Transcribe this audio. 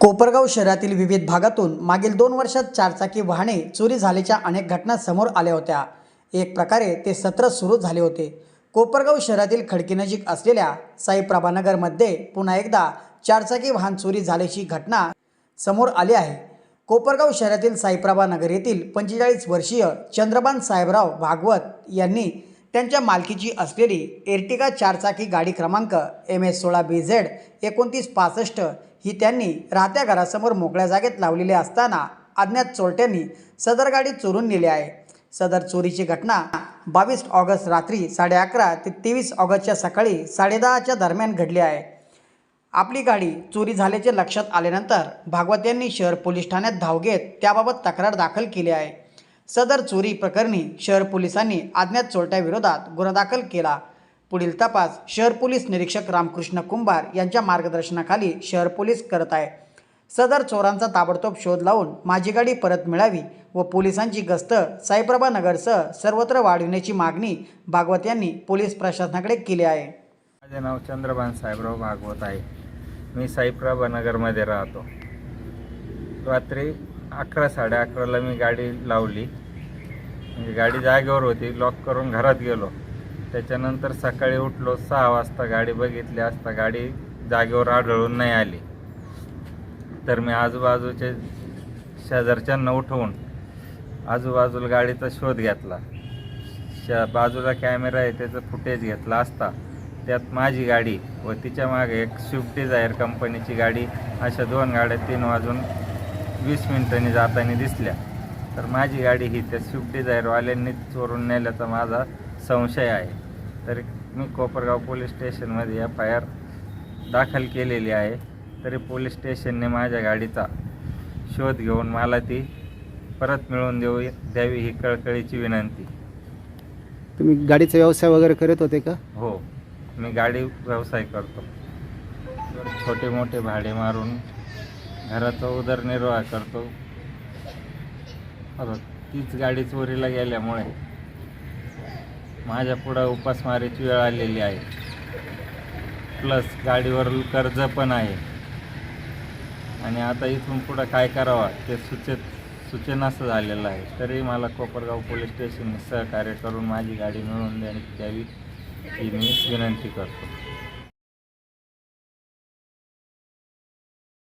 कोपरगाव शहरातील विविध भागातून मागील दोन वर्षात चारचाकी वाहने चोरी झाल्याच्या अनेक घटना समोर आल्या होत्या. एक प्रकारे ते सत्र सुरू झाले होते. कोपरगाव शहरातील खडकीनजीक असलेल्या साईप्रभानगरमध्ये पुन्हा एकदा चारचाकी वाहन चोरी झाल्याची घटना समोर आली आहे. कोपरगाव शहरातील साईप्रभानगर येथील पंचेचाळीस वर्षीय चंद्रबान साहेबराव भागवत यांनी त्यांच्या मालकीची असलेली एर्टिगा चारचाकी गाडी क्रमांक एम एस सोळा बी झेड एकोणतीस पासष्ट ही त्यांनी राहत्या घरासमोर मोकळ्या जागेत लावलेली असताना अज्ञात चोरट्यांनी सदर गाडी चोरून नेली आहे. सदर चोरीची घटना बावीस ऑगस्ट रात्री साडे अकरा ते तेवीस ऑगस्टच्या सकाळी साडेदहाच्या दरम्यान घडली आहे. आपली गाडी चोरी झाल्याचे लक्षात आल्यानंतर भागवत यांनी शहर पोलीस ठाण्यात धाव घेत त्याबाबत तक्रार दाखल केली आहे. सदर चोरी प्रकरणी शहर पोलिसांनी अज्ञात चोरट्याविरोधात गुन्हा दाखल केला. पुढील तपास शहर पोलीस निरीक्षक रामकृष्ण कुंभार यांच्या मार्गदर्शनाखाली शहर पोलीस करत आहे. सदर चोरांचा ताबडतोब शोध लावून माझी गाडी परत मिळावी व पोलिसांची गस्त साईप्रभा नगरसह सर्वत्र वाढविण्याची मागणी भागवत यांनी पोलीस प्रशासनाकडे केली आहे. माझे नाव चंद्रभान साहेबराव भागवत आहे. मी साईप्रभा नगरमध्ये राहतो. रात्री अकरा साडे अकराला मी गाडी लावली. म्हणजे गाडी जागेवर होती लॉक करून घरात गेलो. त्याच्यानंतर सकाळी उठलो सहा वाजता गाडी बघितली असता गाडी जागेवर आढळून नाही आली. तर मी आजूबाजूचे शेजारच्यांना उठवून आजूबाजूला गाडीचा शोध घेतला. श बाजूला कॅमेरा आहे त्याचं फुटेज घेतला असता त्यात माझी गाडी व तिच्यामागे एक स्विफ्ट डिझायर कंपनीची गाडी अशा दोन गाड्या तीन वाजून वीस मिनिटांनी जाताना दिसल्या. तर माझी गाडी ही त्या स्विफ्ट डिझायरवाल्यांनी चोरून नेल्याचा माझा संशय आहे. तरी मी कोपरगाव पोलीस स्टेशनमध्ये एफ आय आर दाखल केलेली आहे. तरी पोलीस स्टेशनने माझ्या गाडीचा शोध घेऊन मला ती परत मिळवून देऊ द्यावी ही कळकळीची विनंती. तुम्ही गाडीचा व्यवसाय वगैरे करत होते का? हो मी गाडी व्यवसाय करतो. छोटे मोठे भाडे मारून घराचा उदरनिर्वाह करतो. आता तीच गाडी चोरीला गेल्यामुळे माझ्या पुढं उपासमारीची वेळ आलेली आहे. प्लस गाडीवर कर्ज पण आहे. आणि आता इथून पुढं काय करावं ते सुचेत सूचनाचं झालेलं आहे. तरी मला कोपरगाव पोलीस स्टेशनने सहकार्य करून माझी गाडी मिळवून देण्यात द्यावी ही मी विनंती करतो.